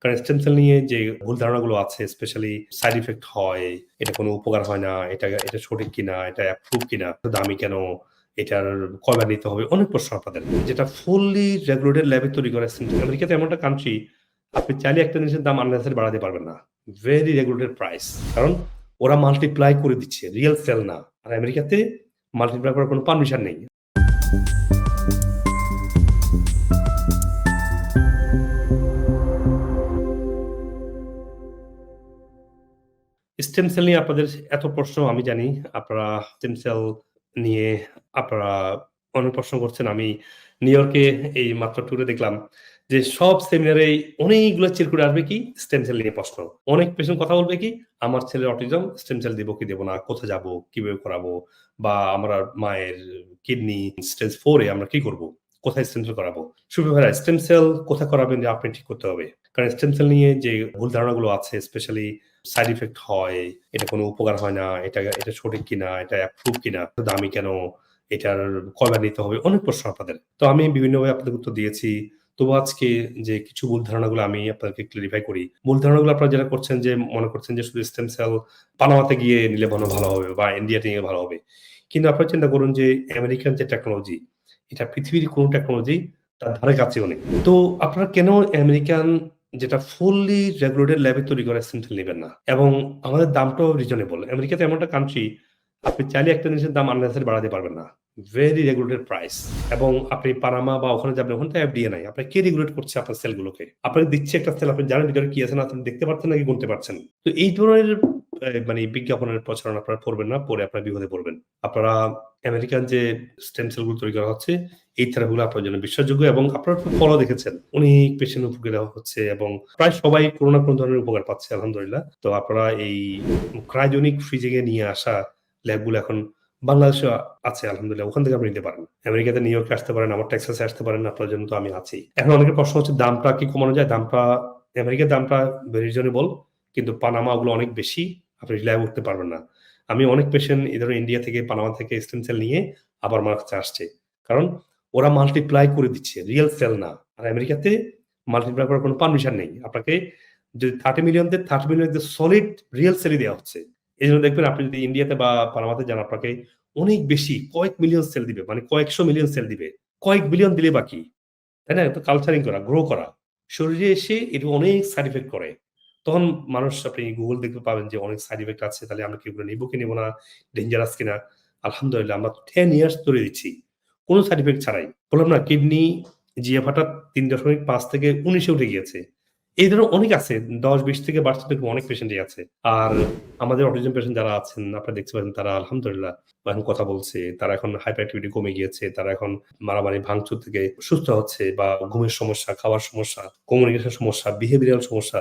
কারণ stem cell নিয়ে যে ভুল ধারণাগুলো আছে স্পেশালি সাইড ইফেক্ট হয়, এটা কোনো উপকার হয় না, এটা এটা সঠিক কিনা, এটা অ্যাপ্রুভ কিনা দামি কেন, এটার কয়বার নিতে হবে, অনেক প্রশ্ন আপনাদের। যেটা ফুললি রেগুলেটেড ল্যাবে তৈরি করা আমেরিকাতে এমন একটা কান্ট্রি আপনি চাইলে একটা জিনিসের দাম আননেসারি বাড়াতে পারবেন না। ভেরি রেগুলেটেড প্রাইস কারণ ওরা মাল্টিপ্লাই করে দিচ্ছে রিয়েল সেল না। আর আমেরিকাতে মাল্টিপ্লাই করার কোনো পারমিশন নেই। স্টেম সেল নিয়ে আপনাদের এত প্রশ্ন, আমি জানি আপনারা স্টেম সেল নিয়ে আপনারা অনেক প্রশ্ন করছেন। আমি নিউ ইয়র্কে এই মাত্র ট্যুরে দেখলাম যে সব সেমিনারে অনেকগুলো চিরকুটে আসবে কি? স্টেম সেল নিয়ে প্রশ্ন। অনেক পেশেন্ট কথা বলবে কি? আমার ছেলের অটিজম স্টেম সেল দিব কি দেবো না? কোথায় যাব? কীভাবে করাবো? বা আমরা মায়ের কিডনি স্টেজ ফোরে আমরা কি করব? কোথায় স্টেম সেল করাবো? সুবি ভাইরা স্টেম সেল কোথায় করাবেন? যে আপনি ঠিক করতে হবে। কারণ স্টেম সেল নিয়ে যে ভুল ধারণাগুলো আছে স্পেশালি সাইড ইফেক্ট হয়, এটা কোনো উপকার হয় না, এটা এটা সঠিক কিনা, এটা অ্যাপ্রুভ কিনা দামি কেন, এটার কয়বার নিতে হবে, অনেক প্রশ্ন আপনাদের। তো আমি বিভিন্নভাবে আপনাদের উত্তর দিয়েছি। তবু আজকে যে কিছু ভুল ধারণাগুলো আমি আপনাদেরকে ক্লিয়ারিফাই করি। ভুল ধারণাগুলো আপনারা যারা করছেন যে, মনে করছেন যে শুধু স্টেম সেল পানামাতে গিয়ে নিলে ভালো ভালো হবে বা ইন্ডিয়াতে নিয়ে ভালো হবে। কিন্তু আপনারা চিন্তা করুন যে আমেরিকান যে টেকনোলজি এটা পৃথিবীর কোনো টেকনোলজি তার ধারে কাছেও নেই। তো আপনারা কেন আমেরিকান যেটা ফুললি রেগুলেটেড ল্যাবে তৈরি করা স্টেম নেবেন না। এবং আমাদের দামটাও রিজনেবল আমেরিকাতে এমন একটা কান্ট্রি আপনি চাইলে একটা জিনিসের দাম আননেসারি বাড়াতে পারবেন না। ভেরি রেগুলেটেড প্রাইস এবং আপনি পানামা বা ওখানে যাবেন, ওখানে এফডিএ নাই। আপনার কে রেগুলেট করছে আপনার সেলগুলোকে? আপনাকে দিচ্ছে একটা সেল, আপনি জানেন ভিতরে কি আছে না আপনি দেখতে পাচ্ছেন নাকি গুনতে পারছেন? তো এই ধরনের মানে বিজ্ঞাপনের প্রচারণা আপনারা পড়বেন না, পরে আপনারা বিপদে পড়বেন। আপনারা আমেরিকান যে স্টেম সেলগুলো তৈরি করা হচ্ছে, এই থেরাপিগুলো আপনার জন্য বিশ্বাসযোগ্য এবং আপনারা ফলো দেখেছেন। অনেক পেশেন্ট উপকার হচ্ছে এবং প্রায় সবাই কোনো না কোনো ধরনের উপকার পাচ্ছে, আলহামদুলিল্লাহ। তো আপনারা এই ক্রাইজনিক ফ্রিজিং এ নিয়ে আসা ল্যাবগুলো এখন বাংলাদেশে আছে, আলহামদুলিল্লাহ। ওখান থেকে আপনি নিতে পারেন। আমেরিকাতে, নিউ ইয়র্কে আসতে পারেন আমার টেক্সাসে আসতে পারেন, আপনার জন্য তো আমি আছি। এখন অনেকের প্রশ্ন হচ্ছে, দামটা কি কমানো যায়? দামটা, আমেরিকার দামটা রিজনেবল কিন্তু পানামা ওগুলো অনেক বেশি, আপনি রিলায় উঠতে পারবেন না। আমি অনেক পেশেন্ট ধরনের ইন্ডিয়া থেকে পানামা থেকে স্টেম সেল নিয়ে আবার আমার কাছে আসছে। কারণ ওরা মাল্টিপ্লাই করে দিচ্ছে রিয়েল সেল না। আর আমেরিকাতে মাল্টিপ্লাই করার কোনো পারমিশন নেই। আপনাকে যদি থার্টি মিলিয়ন দেয় থার্টি মিলিয়ন সলিড রিয়েল সেলই দেওয়া হচ্ছে, এই জন্য দেখবেন আপনি যদি ইন্ডিয়াতে বা পানামাতে যান, আপনাকে অনেক বেশি কয়েক মিলিয়ন সেল দিবে মানে কয়েকশো মিলিয়ন সেল দিবে। কয়েক বিলিয়ন দিলে বাকি। তাই না? কালচারিং করা গ্রো করা। শরীরে এসে এটা অনেক সাইড এফেক্ট করে। তখন মানুষ, আপনি গুগল দেখতে পাবেন যে অনেক সাইড ইফেক্ট আছে, তাহলে আমরা কি এগুলো নিবো কি নেব না ডেঞ্জারাস কিনা? আলহামদুলিল্লাহ, আমরা টেন ইয়ার্স ধরে দিচ্ছি। কোনো সাইড ইফেক্ট ছাড়াই। বললাম না কিডনি জিএফাটা তিন দশমিক পাঁচ থেকে উনিশে উঠে গিয়েছে। এই ধরনের অনেক আছে, দশ, বিশ থেকে বাড়ছে দেখব অনেক পেশেন্টই আছে। আর আমাদের অটিজম পেশেন্ট যারা আছেন, আপনারা দেখতে পাচ্ছেন তারা আলহামদুলিল্লাহ এখন কথা বলছে, তারা এখন হাইপার অ্যাক্টিভিটি কমে গিয়েছে, তারা এখন মারামারি, ভাঙচুর থেকে সুস্থ হচ্ছে বা ঘুমের সমস্যা, খাওয়ার সমস্যা কমিউনিকেশন সমস্যা বিহেভিয়ারাল সমস্যা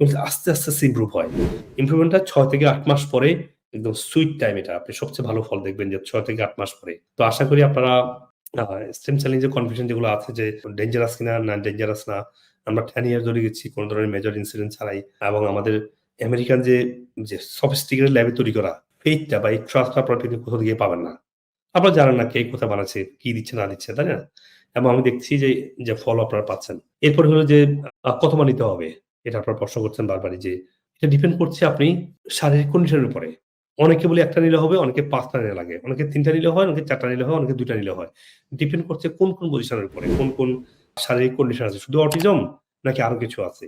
আস্তে আস্তে আস্তে ইম্প্রুভ হয়। ইম্প্রুভমেন্টটা ছয় থেকে আট মাস পরে একদম সুইট টাইম এটা। আপনি সবচেয়ে ভালো ফল দেখবেন যে ছয় থেকে আট মাস পরে। তো আশা করি আপনারা স্টেম যে কনফিউশন যেগুলো আছে যে ডেঞ্জারাস কিনা, না ডেঞ্জারাস না, আমরা টেন ইয়ার ধরে গেছি, কোনো ধরনের মেজর ইনসিডেন্ট ছাড়াই, এবং আমাদের আমেরিকান যে যে সফিস্টিকেটেড ল্যাবে তৈরি করা ফেইটটা বা এই ট্রাস্টটা আপনারা কোথাও গিয়ে পাবেন না। আপনারা জানেন না কে কোথায় বানাচ্ছে, কি দিচ্ছে, না দিচ্ছে, তাই না? এবং আমি দেখছি যে যে ফল আপনারা পাচ্ছেন। এরপর হলো যে কত নিতে হবে? এটা আপনার প্রশ্ন করছেন বারবারই যে এটা ডিপেন্ড করছে আপনি শারীরিক কন্ডিশনের উপরে। অনেকে বলে একটা নিলে হবে, অনেকে পাঁচটা নিলে লাগে। অনেকে তিনটা নিলে হয়, অনেকে চারটা নিলে হয়, অনেকে দুইটা নিলে হয়। ডিপেন্ড করছে কোন কোন পজিশনের উপরে, কোন কোন শারীরিক কন্ডিশন আছে। শুধু অটিজম নাকি আরও কিছু আছে?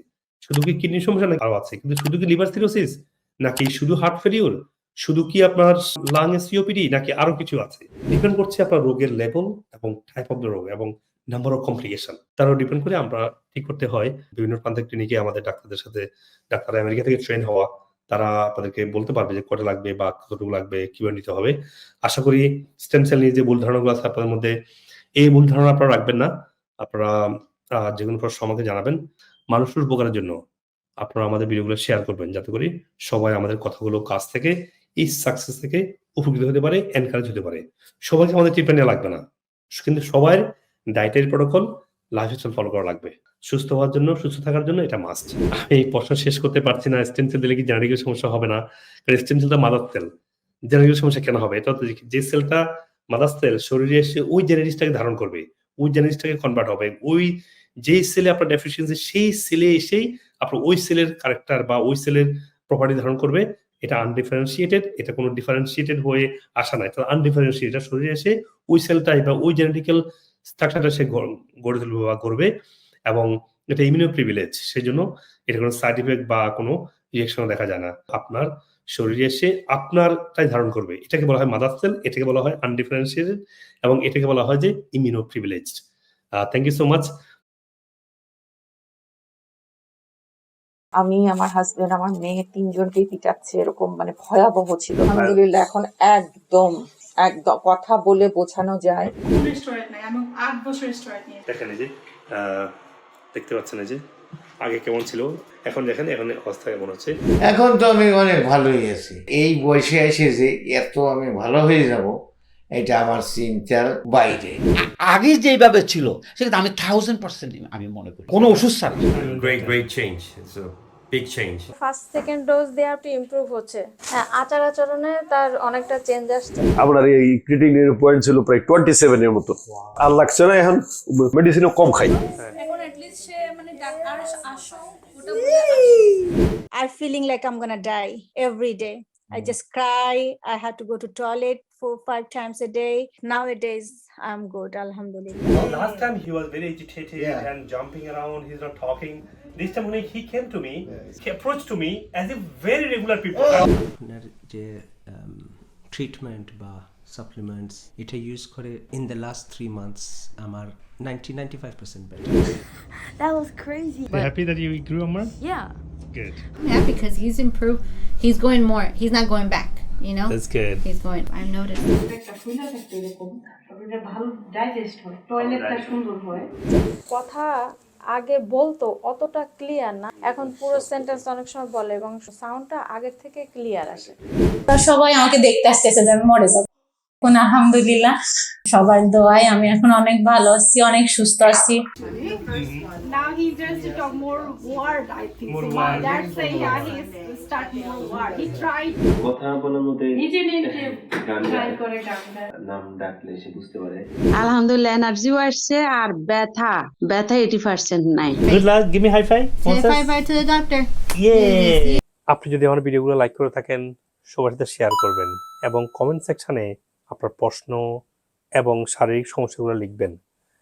শুধু কি কিডনি সমস্যা নাকি আরও আছে? কিন্তু শুধু কি লিভার সিরোসিস নাকি শুধু হার্ট ফেলিওর শুধু কি আপনার লাং সিওপিডি নাকি আরও কিছু আছে? ডিপেন্ড করছে আপনার রোগের লেভেল এবং টাইপ অফ দ্য রোগ এবং নাম্বার অফ কমপ্লিকেশন তারও ডিপেন্ড করে আমরা ঠিক করতে হয়। বিভিন্ন প্রান্তিক ক্লিনিকে আমাদের ডাক্তারদের সাথে ডাক্তার আমেরিকা থেকে ট্রেন হওয়া, তারা আপনাদেরকে বলতে পারবে যে কটা লাগবে বা কতটুকু লাগবে, কীভাবে নিতে হবে। আশা করি স্টেম সেল নিয়ে যে ভুল ধারণাগুলো আছে আপনাদের মধ্যে, এই ভুল ধারণা আপনারা রাখবেন না। আপনারা যে কোনো প্রশ্ন আমাকে জানাবেন। মানুষের উপকারের জন্য আপনারা আমাদের ভিডিওগুলো শেয়ার করবেন। যাতে করে সবাই আমাদের কথাগুলো কাজ থেকে, এই সাকসেস থেকে উপকৃত হতে পারে এনকারেজ হতে পারে। সবাইকে আমাদের ট্রিটমেন্ট লাগবে না। কিন্তু সবার ডায়েটের প্রোটোকল লাইফস্টাইল ফলো করা লাগবে। সুস্থ হওয়ার জন্য, সুস্থ থাকার জন্য এটা মাস্ট আমি এই প্রশ্ন শেষ করতে পারছি না স্টেম সেল দিলে কি জেনারিকের সমস্যা হবে না? কারণ স্টেম সেলটা মাদার সেল জেনারিকের সমস্যা কেন হবে? এটা যে সেলটা মাদার সেল শরীরে এসে ওই জেনারিসটাকে ধারণ করবে? ওই জেনারিসটাকে কনভার্ট হবে? ওই যেই সেলে আপনার ডেফিসিয়েন্সি সেই সেলে এসেই আপনার ওই সেলের ক্যারেক্টার বা ওই সেলের প্রপার্টি ধারণ করবে। এটা আনডিফারেন্সিয়েটেড এটা কোনো ডিফারেন্সিয়েটেড হয়ে আসা নাই। এটা আনডিফারেন্সিয়েটেড শরীরে এসে ওই সেলটাই বা ওই জেনেটিক্যাল স্ট্রাকচারটা সে গড়ে তুলবে বা করবে এবং এটা ইমিউনো প্রিভিলেজ সেই জন্য এটা কোনো সাইড ইফেক্ট বা কোনো রিয়েকশন দেখা যায় না। আপনার শরীরে এসে আপনারটাই ধারণ করবে। এটাকে বলা হয় মাদার সেল এটাকে বলা হয় আনডিফারেন্সিয়েটেড এবং এটাকে বলা হয় যে immuno privileged thank you so much আমি আমার হাজবেন্ড আমার মেয়ে তিনজনকেই পিটাচ্ছে এরকম মানে ভয়াবহ ছিল। আলহামদুলিল্লাহ এখন একদম একদম কথা বলে বোঝানো যায়। স্টোরেজ নাই আমি আট বছর স্টোরেজ নিয়ে দেখেন এই যে দেখতে পাচ্ছেন এই যে আগে কেমন ছিল? এখন দেখেন এখন অবস্থা কেমন হচ্ছে? এখন তো আমি অনেক ভালোই আছি। এই বয়সে এসে যে এত আমি ভালো হয়ে যাব এটা আমার চিন্তার বাইরে। আগে যেভাবে ছিল সেটা আমি থাউজেন্ড পার্সেন্ট আমি মনে করি। কোনো ওষুধ ছাড়া। Great, great change. It's a first second dose দেওয়ার একটু ইমপ্রুভ হচ্ছে হ্যাঁ আচার আচরণে তার অনেকটা চেঞ্জ আসছে আপনার এই ক্রিটিনিনের পয়েন্ট ছিল প্রায় টোয়েন্টি সেভেনের মতো আর লাগছে না এখন মেডিসিনও কম খাই এখন অ্যাটলিস্ট সে মানে ডাক্তার আসো I feeling like I'm gonna die every day. I just cry. I had to go to toilet four five times a day. Nowadays I'm good, alhamdulillah. Last time he was very agitated Yeah. and jumping around. He's not talking. This time when he came to me, he approached to me as if very regular people. আপনার যে treatment বা supplements এটা use করে in the last three months আমার ninety ninety five percent better That was crazy. happy that you grew, Amar? Yeah. Good. I'm happy because he's improved. He's going more. He's not going back. You know. That's good. He's going. I've noticed. হয় হয় কথা আগে বলতো অতটা clear না। এখন পুরো sentence অনেক সময় বলে এবং সাউন্ডটা আগের থেকে ক্লিয়ার আসে। সবাই আমাকে দেখতে আসতেছে যে আমি মরে যাব। এখন আলহামদুলিল্লাহ সবার দোয়ায় আমি এখন অনেক ভালো আছি অনেক সুস্থ আছি। Now he just talk more word I think. More so word. that's say yeah he start more word. He tried কথা বলার মধ্যে নিজে নিজে ট্রাই করে নাম ডাকলে সে বুঝতে পারে। আলহামদুলিল্লাহ এনার্জিও আসছে আর ব্যথা। ব্যথা এইটি পার্সেন্ট নাই. আপনি যদি আমার ভিডিওগুলো লাইক করে থাকেন সবার সাথে শেয়ার করবেন এবং কমেন্ট সেকশনে আপনার প্রশ্ন এবং শারীরিক সমস্যাগুলো লিখবেন।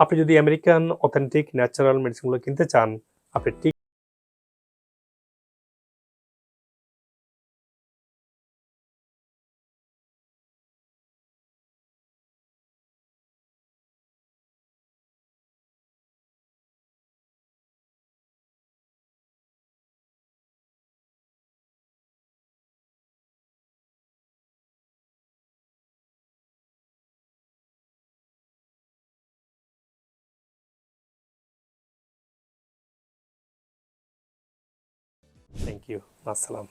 আপনি যদি আমেরিকান অথেন্টিক ন্যাচারাল মেডিসিনগুলো কিনতে চান আপনি থ্যাংক ইউ আসসালাম